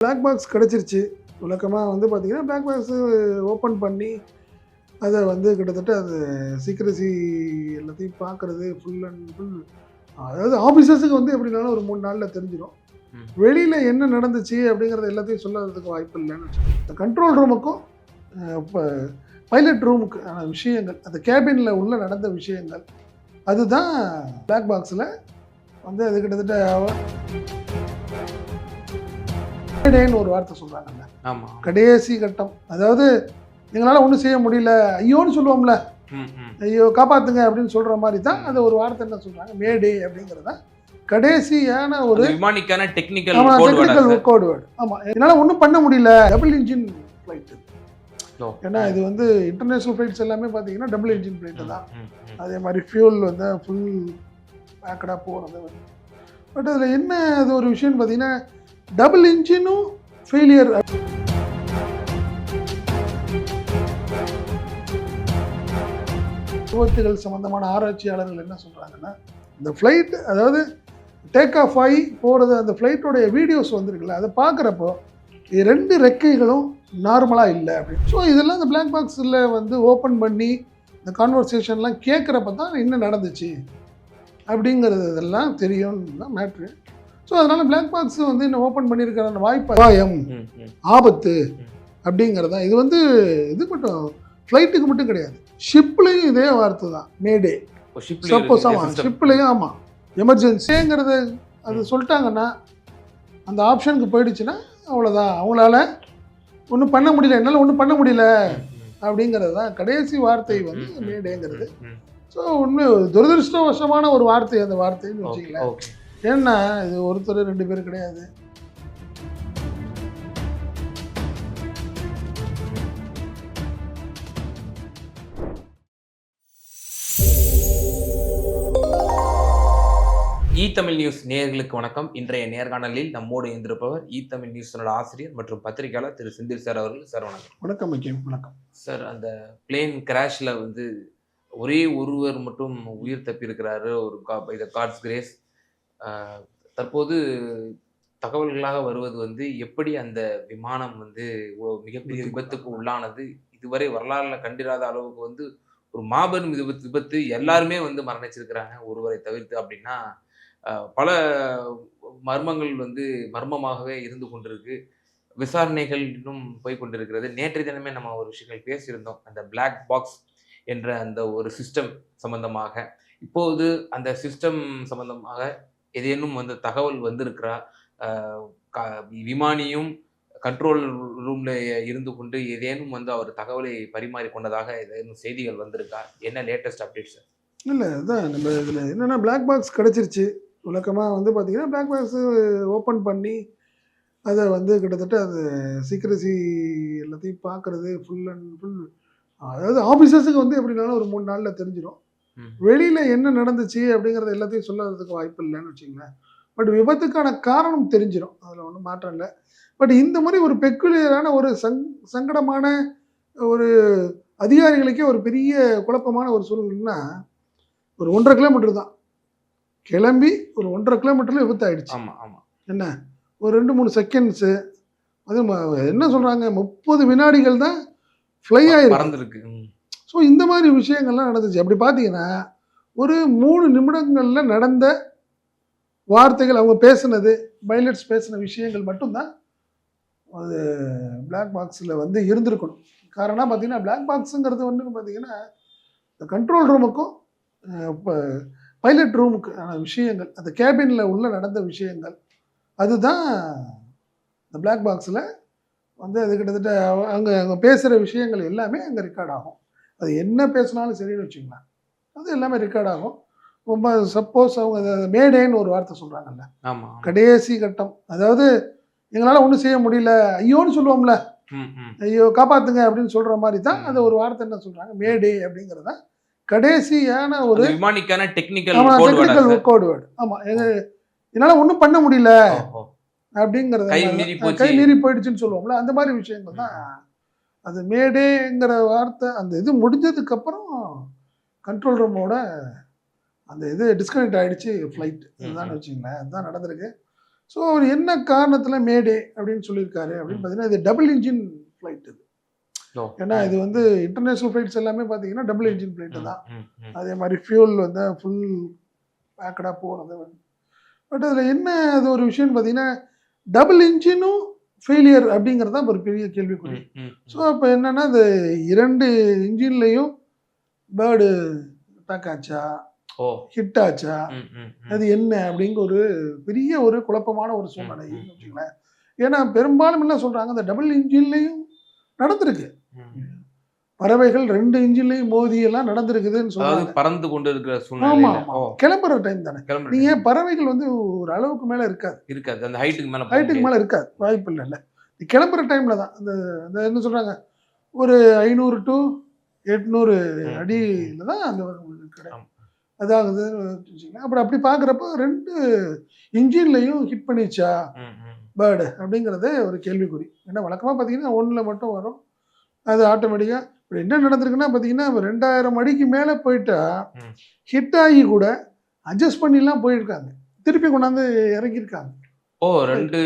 Black box கிடச்சிருச்சு விளக்கமாக வந்து பார்த்தீங்கன்னா பிளாக் பாக்ஸு ஓப்பன் பண்ணி அதை வந்து கிட்டத்தட்ட அது சீக்கிரசி எல்லாத்தையும் பார்க்குறது ஃபுல் அண்ட் ஃபுல் அதாவது ஆஃபீஸர்ஸுக்கு வந்து எப்படினாலும் ஒரு மூணு நாளில் தெரிஞ்சிடும். வெளியில் என்ன நடந்துச்சு அப்படிங்கிறது எல்லாத்தையும் சொல்லறதுக்கு வாய்ப்பு இல்லைன்னு. இந்த கண்ட்ரோல் ரூமுக்கும் இப்போ பைலட் ரூமுக்கு ஆன விஷயங்கள் அந்த கேபினில் உள்ள நடந்த விஷயங்கள் அதுதான் பிளாக் பாக்ஸில் வந்து அது கிட்டத்தட்ட டேன்னு ஒரு வார்த்தை சொல்கிறாங்கல்ல ஆமா. கடைசி கட்டம். அதாவது எங்களால் ஒன்றும் செய்ய முடியல. ஐயோன்னு சொல்லுவோம்ல. ஐயோ காப்பாத்துங்க அப்படின்னு சொல்கிற மாதிரி தான் அது ஒரு வார்த்தை என்ன சொல்கிறாங்க மேடே அப்படிங்கிறத கடைசியான ஒரு விமானிக்கான டெக்னிக்கல் ஆமா கோட் டெக்னிக்கல் கோட் வேர்டு. ஆமாம் என்னால் ஒன்றும் பண்ண முடியல. Double engine flight. ஏன்னா இது வந்து இன்டர்நேஷ்னல் ஃப்ளைட்ஸ் எல்லாமே பார்த்தீங்கன்னா டபுள் இன்ஜின் ஃப்ளைட்டு தான். அதே மாதிரி ஃபியூல் வந்து ஃபுல் பேக்கடாக போகிறது பட் அதில் என்ன அது ஒரு விஷயம்னு பார்த்தீங்கன்னா டபுள் இன்ஜினும் ஃபெயிலியர் விபத்துகள் சம்மந்தமான ஆராய்ச்சியாளர்கள் என்ன சொல்கிறாங்கன்னா இந்த ஃப்ளைட் அதாவது டேக் ஆஃப் ஆகி போகிறது அந்த ஃப்ளைட்டோடைய வீடியோஸ் வந்திருக்குல்ல அதை பார்க்குறப்போ ரெண்டு ரெக்கைகளும் நார்மலாக இல்லை அப்படின்னு. ஸோ இதெல்லாம் இந்த பிளாக் பாக்ஸில் வந்து ஓப்பன் பண்ணி இந்த கான்வர்சேஷன்லாம் கேட்குறப்ப தான் என்ன நடந்துச்சு அப்படிங்கிறது இதெல்லாம் தெரியும்னு தான் மேட்ரு ஸோ அதனால் பிளாக் பாக்ஸ் வந்து இன்னும் ஓப்பன் பண்ணியிருக்கிற அந்த வாய்ப்பு அபாயம் ஆபத்து அப்படிங்கிறது. தான் இது வந்து இது மட்டும் ஃப்ளைட்டுக்கு மட்டும் கிடையாது. ஷிப்லேயும் இதே வார்த்தை தான். மேடே சப்போஸ் ஆமாம் ஷிப்லேயும் ஆமாம் எமர்ஜென்சிங்கிறத அது சொல்லிட்டாங்கன்னா அந்த ஆப்ஷனுக்கு போயிடுச்சுன்னா அவ்வளோதான் அவங்களால ஒன்றும் பண்ண முடியல. என்னால் ஒன்றும் பண்ண முடியல. அப்படிங்கிறது தான் கடைசி வார்த்தை வந்து மேடேங்கிறது ஸோ உண்மை ஒரு துரதிருஷ்டவசமான ஒரு வார்த்தை அந்த வார்த்தைன்னு வச்சுக்கல ஏன்னா இது ஒருத்தர் ரெண்டு பேர் கிடையாது. இ தமிழ் நியூஸ் நேயர்களுக்கு வணக்கம். இன்றைய நேர்காணலில் நம்மோடு இருந்திருப்பவர் இ தமிழ் நியூஸனோட ஆசிரியர் மற்றும் பத்திரிகையாளர் திரு செந்தில் சார் அவர்கள். சார் வணக்கம். வணக்கம் முக்கியம் வணக்கம். சார் அந்த பிளேன் கிராஷ்ல வந்து ஒரே ஒருவர் மட்டும் உயிர் தப்பியிருக்கிறாரு. ஒரு இது காட்ஸ் கிரேஸ் தற்போது தகவல்களாக வருவது வந்து எப்படி அந்த விமானம் வந்து மிகப்பெரிய விபத்துக்கு உள்ளானது? இதுவரை வரலாறுல கண்டிராத அளவுக்கு வந்து ஒரு மாபெரும் விபத்து விபத்து எல்லாருமே வந்து மரணிச்சிருக்கிறாங்க. ஒருவரை தவிர்த்து அப்படின்னா பல மர்மங்கள் வந்து மர்மமாகவே இருந்து கொண்டிருக்கு. விசாரணைகள் இன்னும் போய் கொண்டிருக்கிறது. நேற்றைய தினமே நம்ம ஒரு விஷயங்கள் பேசியிருந்தோம். அந்த Black பாக்ஸ் என்ற அந்த ஒரு சிஸ்டம் சம்பந்தமாக. இப்போது அந்த சிஸ்டம் சம்பந்தமாக ஏதேனும் வந்து தகவல் வந்திருக்கிறா க- விமானியும் கண்ட்ரோல் ரூம்ல இருந்து கொண்டு ஏதேனும் வந்து அவர் தகவலை பரிமாறிக்கொண்டதாக ஏதேனும் செய்திகள் வந்திருக்கா? என்ன லேட்டஸ்ட் அப்டேட்ஸ் இல்லை அதான் நம்ம இதில் என்னென்னா பிளாக் பாக்ஸ் கிடச்சிருச்சு. விளக்கமாக வந்து பார்த்தீங்கன்னா பிளாக் பாக்ஸு ஓப்பன் பண்ணி அதை வந்து கிட்டத்தட்ட அது சீக்கிரசி எல்லாத்தையும் பார்க்குறது ஃபுல் அண்ட் ஃபுல் அதாவது ஆஃபீஸர்ஸுக்கு வந்து எப்படினாலும் ஒரு மூணு நாளில் தெரிஞ்சிடும் வெளியில் என்ன நடந்துச்சு அப்படிங்கிறது எல்லாத்தையும் சொல்லறதுக்கு வாய்ப்பு இல்லைன்னு வச்சுங்களேன் பட் விபத்துக்கான காரணம் தெரிஞ்சிடும் அதில் ஒன்றும் மாற்றம் இல்லை. பட் இந்த மாதிரி ஒரு பெக்குலியரான ஒரு சங் சங்கடமான ஒரு அதிகாரிகளுக்கே ஒரு பெரிய குழப்பமான ஒரு சூழ்நிலைன்னா ஒரு ஒன்றரை கிலோமீட்டர் தான். கிளம்பி ஒரு ஒன்றரை கிலோமீட்டரில் விபத்தாயிடுச்சு. ஆமா ஆமா. என்ன? ஒரு ரெண்டு மூணு செகண்ட்ஸு அது என்ன சொல்கிறாங்க முப்பது வினாடிகள் தான் ஃப்ளை ம். ஸோ இந்த மாதிரி விஷயங்கள்லாம் நடந்துச்சு. அப்படி பார்த்தீங்கன்னா ஒரு மூணு நிமிடங்களில் நடந்த வார்த்தைகள் அவங்க பேசுனது பைலட்ஸ் பேசின விஷயங்கள் மட்டும்தான் அது பிளாக் பாக்ஸில் வந்து இருந்திருக்கணும். காரணம் பார்த்தீங்கன்னா பிளாக் பாக்ஸுங்கிறது வந்து பார்த்தீங்கன்னா இந்த கண்ட்ரோல் ரூமுக்கும் இப்போ பைலட் ரூமுக்கான விஷயங்கள் அந்த கேபினில் உள்ள நடந்த விஷயங்கள் அதுதான் இந்த பிளாக் பாக்ஸில் வந்து அது கிட்டத்தட்ட அங்கே அங்கே பேசுகிற விஷயங்கள் எல்லாமே அங்கே ரெக்கார்ட் ஆகும். அது என்ன பேசினாலும் சரின்னு வச்சுக்கலாம் அது எல்லாமே ரெக்கார்ட் ஆகும். ரொம்ப சப்போஸ் அவங்க மேடேன்னு ஒரு வார்த்தை சொல்கிறாங்கல்ல ஆமா ஆமா. கடைசி கட்டம். அதாவது எங்களால் ஒன்றும் செய்ய முடியல. ஐயோன்னு சொல்லுவோம்ல. ஐயோ காப்பாத்துங்க அப்படின்னு சொல்கிற மாதிரி தான் அது ஒரு வார்த்தை என்ன சொல்கிறாங்க மேடே அப்படிங்கிறத கடைசியான ஒரு விமானிக்கான டெக்னிக்கல் ஆமாம் டெக்னிக்கல் கோட் வேர்டு ஆமாம் என்னால் ஒன்றும் பண்ண முடியல அப்படிங்கிறத. கை மீறி போயிடுச்சுன்னு சொல்லுவோம்ல. அந்த மாதிரி விஷயங்கள் தான் அது மேடேங்கிற வார்த்தை அந்த இது முடிஞ்சதுக்கு அப்புறம் கண்ட்ரோல் ரூமோட அந்த இது டிஸ்கனெக்ட் ஆயிடுச்சு ஃப்ளைட் இதுதான். வச்சுங்களேன் அதுதான் நடந்திருக்கு. ஸோ அவர் என்ன காரணத்தில் மேடே அப்படின்னு சொல்லியிருக்காரு அப்படின்னு பார்த்தீங்கன்னா இது டபுள் இன்ஜின் ஃப்ளைட் இது. ஏன்னா இது வந்து இன்டர்நேஷ்னல் ஃப்ளைட்ஸ் எல்லாமே பார்த்தீங்கன்னா டபுள் இன்ஜின் ஃப்ளைட்டு தான். அதே மாதிரி ஃபியூல் வந்து ஃபுல் பேக்கடாக போகிறது பட் அதில் என்ன அது ஒரு விஷயம்னு பார்த்தீங்கன்னா டபுள் இன்ஜினும் ஃபெயிலியர் அப்படிங்கிறது தான் ஒரு பெரிய கேள்விக்குறி. ஸோ அப்போ என்னன்னா இந்த இரண்டு இன்ஜின்லேயும் பேர்டு அட்டாக் ஆச்சா? ஹிட் ஆச்சா. அது என்ன அப்படிங்கிற ஒரு பெரிய ஒரு குழப்பமான ஒரு சூழ்நிலை. வச்சுங்களேன் ஏன்னா பெரும்பாலும் என்ன சொல்றாங்க இந்த டபுள் இன்ஜின்லையும் நடந்திருக்கு. பறவைகள் ரெண்டு இன்ஜின்லையும் மோதி எல்லாம் நடந்திருக்குதுன்னு பறந்து கொண்டு இருக்கிற கிளம்புற டைம் தானே. நீங்க பறவைகள் வந்து ஒரு அளவுக்கு மேல இருக்காது. இருக்காது. அந்த ஹைட்டுக்கு மேல ஹைட்டுக்கு. மேல இருக்காது. வாய்ப்பு இல்லைல்ல கிளம்புற டைம்ல தான். அந்த என்ன சொல்றாங்க? ஒரு ஐநூறு டு எட்நூறு. அடியில தான் அந்த கிடைக்கும். அதாவது. அப்புறம் அப்படி பார்க்குறப்ப ரெண்டு இன்ஜின்லையும் ஹிட் பண்ணிச்சா. பேர்டு அப்படிங்கிறதே ஒரு கேள்விக்குறி. ஏன்னா வழக்கமாக பார்த்தீங்கன்னா ஒன்றில் மட்டும் வரும். அது ஆட்டோமேட்டிக்காக இப்போ என்ன நடந்திருக்குன்னா பார்த்தீங்கன்னா ரெண்டாயிரம் அடிக்கு மேலே போயிட்டா. ஹிட் ஆகி கூட அட்ஜஸ்ட் பண்ணிலாம் போயிருக்காங்க. திருப்பி கொண்டாந்து இறக்கியிருக்காங்க. ஓ ரெண்டு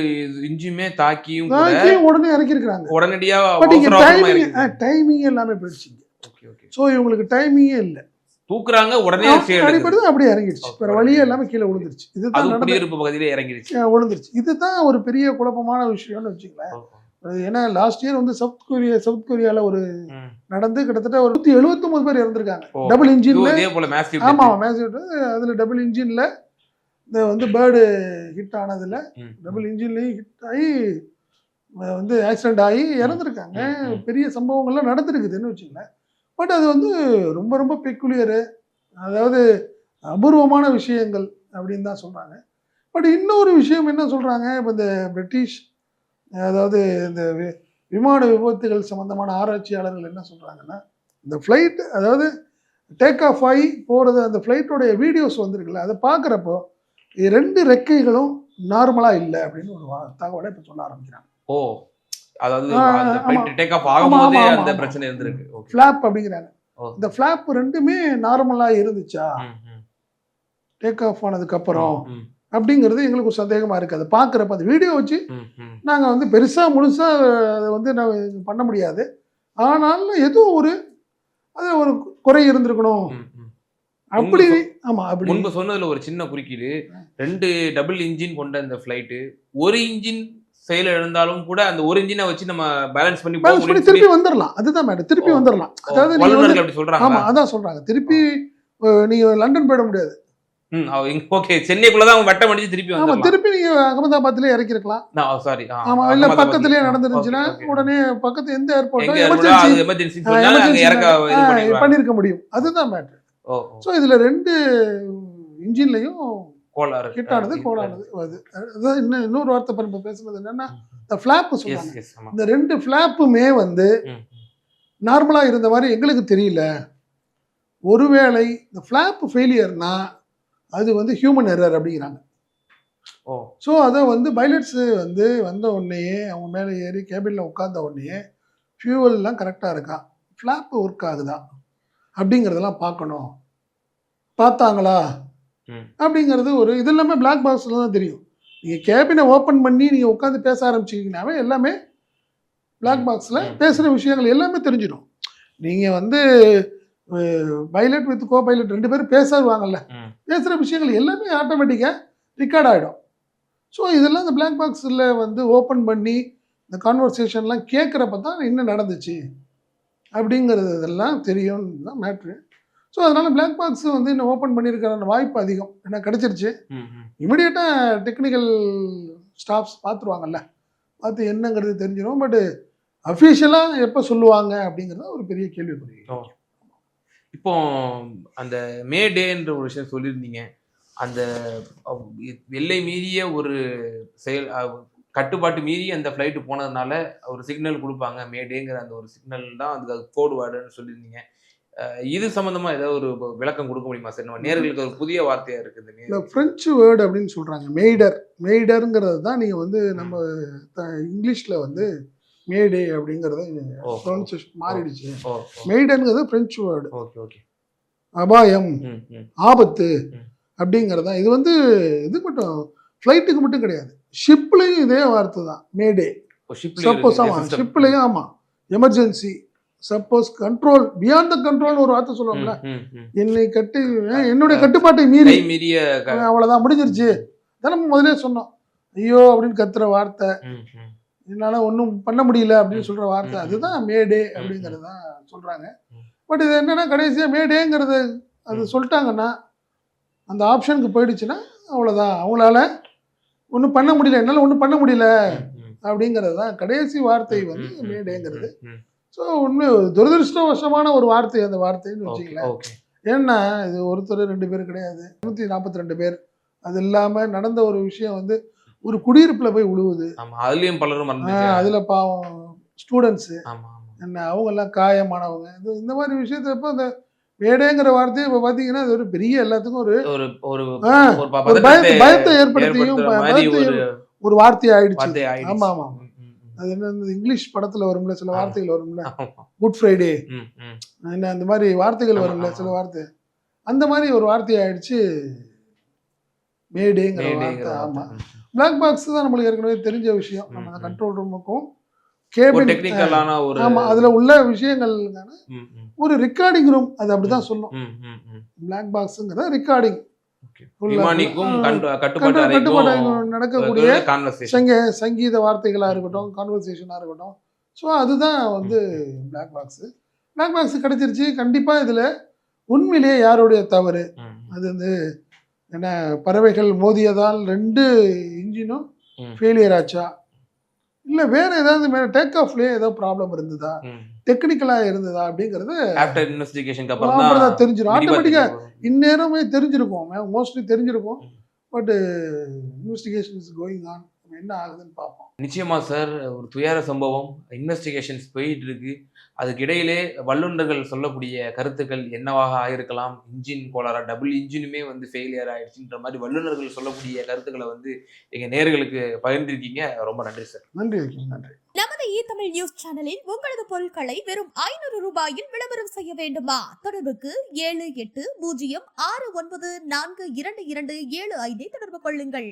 இன்ஜிமே தாக்கியும் தாக்கியும் உடனே இறக்கியிருக்காங்க உடனடியா பட் இங்கே டைமிங். டைமிங் எல்லாமே போயிடுச்சுங்க ஓகே ஓகே ஸோ இவங்களுக்கு டைமிங்கே இல்லை. தூக்குறாங்க உடனே அடிப்படுது அப்படியே இறங்கிடுச்சு. வேற வழியே எல்லாமே கீழே விழுந்துருச்சு. இதுதான் குடியிருப்பு பகுதியிலே இறங்கிடுச்சு. விழுந்துருச்சு. இதுதான் ஒரு பெரிய குழப்பமான விஷயம்னு வச்சுங்களேன் ஏன்னா லாஸ்ட் இயர் வந்து சவுத் கொரியா சவுத் கொரியால ஒரு. நடந்து கிட்டத்தட்ட ஒரு நூத்தி எழுபத்தொன்பது பேர் இறந்திருக்காங்க. டபுள் இன்ஜின்ல ஆமா மேசிவ் அதுல டபுள் இன்ஜின்ல இந்த வந்து பேர்டு ஹிட் ஆனதுல டபுள் இன்ஜின்லயும் ஹிட் ஆகி வந்து ஆக்சிடென்ட் ஆகி இறந்துருக்காங்க. பெரிய சம்பவங்கள்லாம் நடந்திருக்குதுன்னு வச்சுங்களேன் பட் அது வந்து ரொம்ப ரொம்ப பெக்குலியரு அதாவது அபூர்வமான விஷயங்கள் அப்படின்னு தான் சொல்றாங்க. பட் இன்னொரு விஷயம் என்ன சொல்றாங்க? இப்போ இந்த பிரிட்டிஷ் அதாவது இந்த விமான விபத்துகள் சம்பந்தமான ஆராய்ச்சியாளர்கள் என்ன சொல்றாங்கன்னா இந்த ஃப்ளைட் அதாவது டேக் ஆஃப் ஆகி போகிறது அந்த ஃப்ளைட்டோடைய வீடியோஸ் வந்திருக்குல்ல அதை பார்க்குறப்போ ரெண்டு ரெக்கைகளும் நார்மலாக இல்லை அப்படின்னு ஒரு தகவலை இப்போ சொல்ல ஆரம்பிக்கிறாங்க ஓ அதாவது டேக் ஆஃப் ஆகும்போதே அந்த. பிரச்சனை இருந்திருக்கு ஃப்ளாப் அப்படிங்கிறாங்க. இந்த ஃப்ளாப் ரெண்டுமே நார்மலாக இருந்துச்சா. டேக் ஆஃப் ஆனதுக்கப்புறம் ம், அப்படிங்கிறது எங்களுக்கு ஒரு சந்தேகமாக இருக்குது அதை பார்க்குறப்ப அந்த வீடியோ வச்சு. நாங்கள் வந்து பெருசாக முழுசாக அதை வந்து நான் பண்ண முடியாது. ஆனாலும் ஏதோ ஒரு அது ஒரு குறை இருந்திருக்கணும். அப்படி ஆமாம் அப்படி. முன்பு சொன்னதுல ஒரு சின்ன குறுக்கீடு. ரெண்டு டபுள் இன்ஜின் கொண்ட இந்த ஃபிளைட் ஒரு இன்ஜின் செயல் இழந்தாலும் கூட அந்த ஒரு இன்ஜினை வச்சு நம்ம பேலன்ஸ் பண்ணி பேலன்ஸ் பண்ணி திருப்பி வந்துடலாம் அதுதான் மேடம் திருப்பி. வந்துடலாம் அதாவது நீங்க அப்படி சொல்றாங்க ஆமா அதான் சொல்றாங்க. திருப்பி அஹ், நீங்க லண்டன் போயிட முடியாது. ஓகே திருப்பி திருப்பி நீங்க அகமதாபாத்லயே இறக்கிருக்கலாம். சாரி ஆமா இல்ல பக்கத்துலயே நடந்துருந்துச்சுன்னா உடனே பக்கத்து எந்த ஏர்போர்ட் எங்க எமர்ஜென்சி அது எமர்ஜென்சி சொன்னாங்க அங்க இறக்க இது பண்ணிடுவாங்க. பண்ணிருக்க முடியும். அதுதான் ஸோ இதுல ரெண்டு இன்ஜின்லயும் கோளாறு. ஹிட் ஆனது கோலானது அது அதான் இன்னும் இன்னொரு வார்த்தை இப்ப நம்ம பேசுனது என்னன்னா இந்த ஃபிளாப் எஸ் சொல்றாங்க. எஸ் ஆமா. இந்த ரெண்டு ஃபிளாப்புமே வந்து ம், நார்மலா இருந்த மாதிரி எங்களுக்கு தெரியல. ஒருவேளை இந்த ஃபிளாப் ஃபெயிலியர்னா அது வந்து ஹியூமன் எரர் அப்படிங்கிறாங்க. ஓ. ஸோ அதை வந்து பைலட்ஸு வந்து வந்த உடனேயே அவங்க மேலே ஏறி கேபினில் உட்கார்ந்த உடனேயே ஃபியூவல்லாம் கரெக்டாக இருக்கா? ஃப்ளாப் ஒர்க் ஆகுதா? அப்படிங்கிறதெல்லாம் பார்க்கணும். பார்த்தாங்களா. அப்படிங்கிறது ஒரு இது எல்லாமே பிளாக் பாக்ஸில் தான் தெரியும். நீங்கள் கேபினை ஓப்பன் பண்ணி நீங்கள் உட்காந்து பேச ஆரம்பிச்சிங்கனாவே எல்லாமே பிளாக் பாக்ஸில். பேசுகிற விஷயங்கள் எல்லாமே தெரிஞ்சிடும். நீங்கள் வந்து பைலட் வித் கோ பைலட் ரெண்டு பேரும் பேசுவாங்கல்ல. ம். பேசுகிற விஷயங்கள் எல்லாமே ஆட்டோமேட்டிக்காக ரெக்கார்ட் ஆகிடும் ஸோ இதெல்லாம் இந்த பிளாக் பாக்ஸில் வந்து ஓப்பன் பண்ணி இந்த கான்வர்சேஷன்லாம் கேட்குறப்ப தான் என்ன நடந்துச்சு? அப்படிங்கிறது இதெல்லாம் தெரியும்னு தான் மேட்ரு ஸோ அதனால் பிளாக் பாக்ஸ் வந்து இன்னும் ஓப்பன் பண்ணியிருக்கிற வாய்ப்பு அதிகம். ஏன்னா கிடச்சிருச்சு. இமிடியேட்டாக டெக்னிக்கல் ஸ்டாஃப்ஸ் பார்த்துருவாங்கல்ல. பார்த்து என்னங்கிறது தெரிஞ்சிடும். பட் அஃபீஷியலாக எப்போ சொல்லுவாங்க அப்படிங்கிறது ஒரு பெரிய கேள்விக்குறி. ஓ. இப்போ அந்த மே டேன்ற ஒரு விஷயம் சொல்லியிருந்தீங்க. அந்த எல்லை மீறிய ஒரு செயல் கட்டுப்பாட்டு மீறி அந்த ஃப்ளைட்டு போனதுனால ஒரு சிக்னல் கொடுப்பாங்க. மே டேங்கிற அந்த ஒரு சிக்னல் தான் அதுக்கு அது கோடு வேர்டுன்னு சொல்லியிருந்தீங்க. இது சம்பந்தமா ஏதாவது ஒரு விளக்கம் கொடுக்க முடியுமா சார்? நம்ம நேர்களுக்கு ஒரு புதிய வார்த்தையா இருக்குது இந்த ஃப்ரெஞ்சு வேர்டு அப்படின்னு சொல்கிறாங்க மெய்டர் மெய்டருங்கிறது தான் நீங்கள் வந்து நம்ம இங்கிலீஷில் வந்து மேடே அப்படிங்கிறத ப்ரொனன்சியேஷன் மாறிடுச்சு. ஓ மெய்டருங்கிறது ஃப்ரெஞ்சு வேர்டு அபாயம் ஆபத்து. அப்படிங்கிறது. தான் இது வந்து இது மட்டும் ஃப்ளைட்டுக்கு மட்டும் கிடையாது. ஷிப்லையும் இதே வார்த்தை தான் மேடே சப்போஸ் ஆமாம் ஷிப்லையும் ஆமாம் emergency suppose control beyond the control ஒரு வார்த்தை சொல்லுவாங்கல்ல. என்னை கட்டு என்னுடைய கட்டுப்பாட்டை மீறி. மீறிய அவ்வளவுதான் முடிஞ்சிருச்சு. தானே நம்ம முதலே சொன்னோம். ஐயோ அப்படின்னு கத்துற வார்த்தை. என்னால ஒன்றும் பண்ண முடியல அப்படின்னு சொல்ற வார்த்தை அதுதான் மேடே அப்படிங்கிறது தான் சொல்றாங்க. பட் இது என்னன்னா கடைசியா மேடேங்கிறது அது சொல்லிட்டாங்கன்னா அந்த ஆப்ஷனுக்கு போயிடுச்சுன்னா அவ்வளவுதான். அவங்களால ஒன்றும் பண்ண முடியல என்னால் ஒன்றும் பண்ண முடியல அப்படிங்கிறது தான் கடைசி வார்த்தை வந்து மேடேங்கிறது. ஸோ உண்மை துரதிருஷ்டவசமான ஒரு வார்த்தை அந்த வார்த்தைன்னு ஓகே. ஏன்னா இது ஒருத்தர் ரெண்டு பேர் கிடையாது. நூற்றி நாற்பத்தி ரெண்டு பேர். அது இல்லாமல் நடந்த ஒரு விஷயம் வந்து ஒரு குடியிருப்புல போய் விழுவுது ஆமா அதுலயும் பலரும் அதுல பாவம் ஸ்டூடெண்ட்ஸு என்ன அவங்க எல்லாம் காயமானவங்க இது இந்த மாதிரி விஷயத்த இப்போ இந்த மேடேங்கிற வார்த்தையை இப்போ பார்த்தீங்கன்னா அது ஒரு பெரிய எல்லாத்துக்கும் ஒரு ஒரு பயத்தை பயத்தை ஏற்படுத்தியும் ஒரு வார்த்தை ஆயிடுச்சு. ஆமா ஆமா. அது என்ன இங்கிலீஷ் படத்துல வரும்ல சில. வார்த்தைகள் வரும்ல. Good Friday. என்ன அந்த மாதிரி வார்த்தைகள் வரும்ல. சில வார்த்தை அந்த மாதிரி ஒரு வார்த்தை ஆயிடுச்சு மேடேங்கிற வார்த்தை ஆமா. பிளாக் பாக்ஸ் தான் நம்மளுக்கு ஏற்கனவே தெரிஞ்ச விஷயம். நம்ம ம். கண்ட்ரோல் ரூமுக்கும் கேபின் டெக்னிக்கலான ஒரு ஆமா அதுல உள்ள விஷயங்கள் ஒரு ரெக்கார்டிங் ரூம் அது அப்படிதான் சொல்லும். பிளாக் பாக்ஸ்ங்கிறத ரெக்கார்டிங் நடக்கக்கூடிய சங்கீத வார்த்தைகளா இருக்கட்டும் கான்வர்சேஷனா இருக்கட்டும். ஸோ அதுதான் வந்து பிளாக் பாக்ஸ் பிளாக் பாக்ஸ் கிடைச்சிருச்சு. கண்டிப்பா இதுல உண்மையிலேயே யாருடைய தவறு? அது வந்து என்ன பறவைகள் மோதியதால் ரெண்டு இன்ஜினும். ஃபெயிலியர் ஆச்சா? இல்ல வேற ஏதாவது மேல டேக் ஆஃப்லயே ஏதோ ப்ராப்ளம் இருந்ததா? டெக்னிக்கலா இருந்ததா அப்படிங்கறது ஆஃப்டர் இன்வெஸ்டிகேஷனுக்கு அப்புறம் தான் தெரிஞ்சிடும் விரிவா ஆட்டோமேட்டிக்கா தெரிய வரும். இந்நேரமே தெரிஞ்சிருக்கும். மோஸ்ட்லி தெரிஞ்சிருக்கும். ம். But investigation is going on என்ன ஆகுதுன்னு பார்ப்போம். நிச்சயமா சார் ஒரு துயர சம்பவம். இன்வெஸ்டிகேஷன்ஸ் போயிட்டு இருக்கு. அதுக்கிடையிலே வல்லுநர்கள் சொல்லக்கூடிய கருத்துக்கள் என்னவாக ஆயிருக்கலாம்? இன்ஜின் கோளாறா? டபுள் இன்ஜினுமே வந்து ஃபெயிலியர் ஆயிடுச்சுன்ற மாதிரி வல்லுநர்கள் சொல்லக்கூடிய கருத்துக்களை வந்து எங்க நேர்களுக்கு பகிர்ந்திருக்கீங்க. ரொம்ப நன்றி சார் நன்றி நன்றி நமது இ தமிழ் நியூஸ் சேனலில் உங்களது பொருட்களை வெறும் ஐநூறு ரூபாயில் விளம்பரம் செய்ய வேண்டுமா? தொடர்புக்கு ஏழு எட்டு பூஜ்ஜியம் ஆறு ஒன்பது நான்கு இரண்டு இரண்டு ஏழு ஐந்தை தொடர்பு கொள்ளுங்கள்.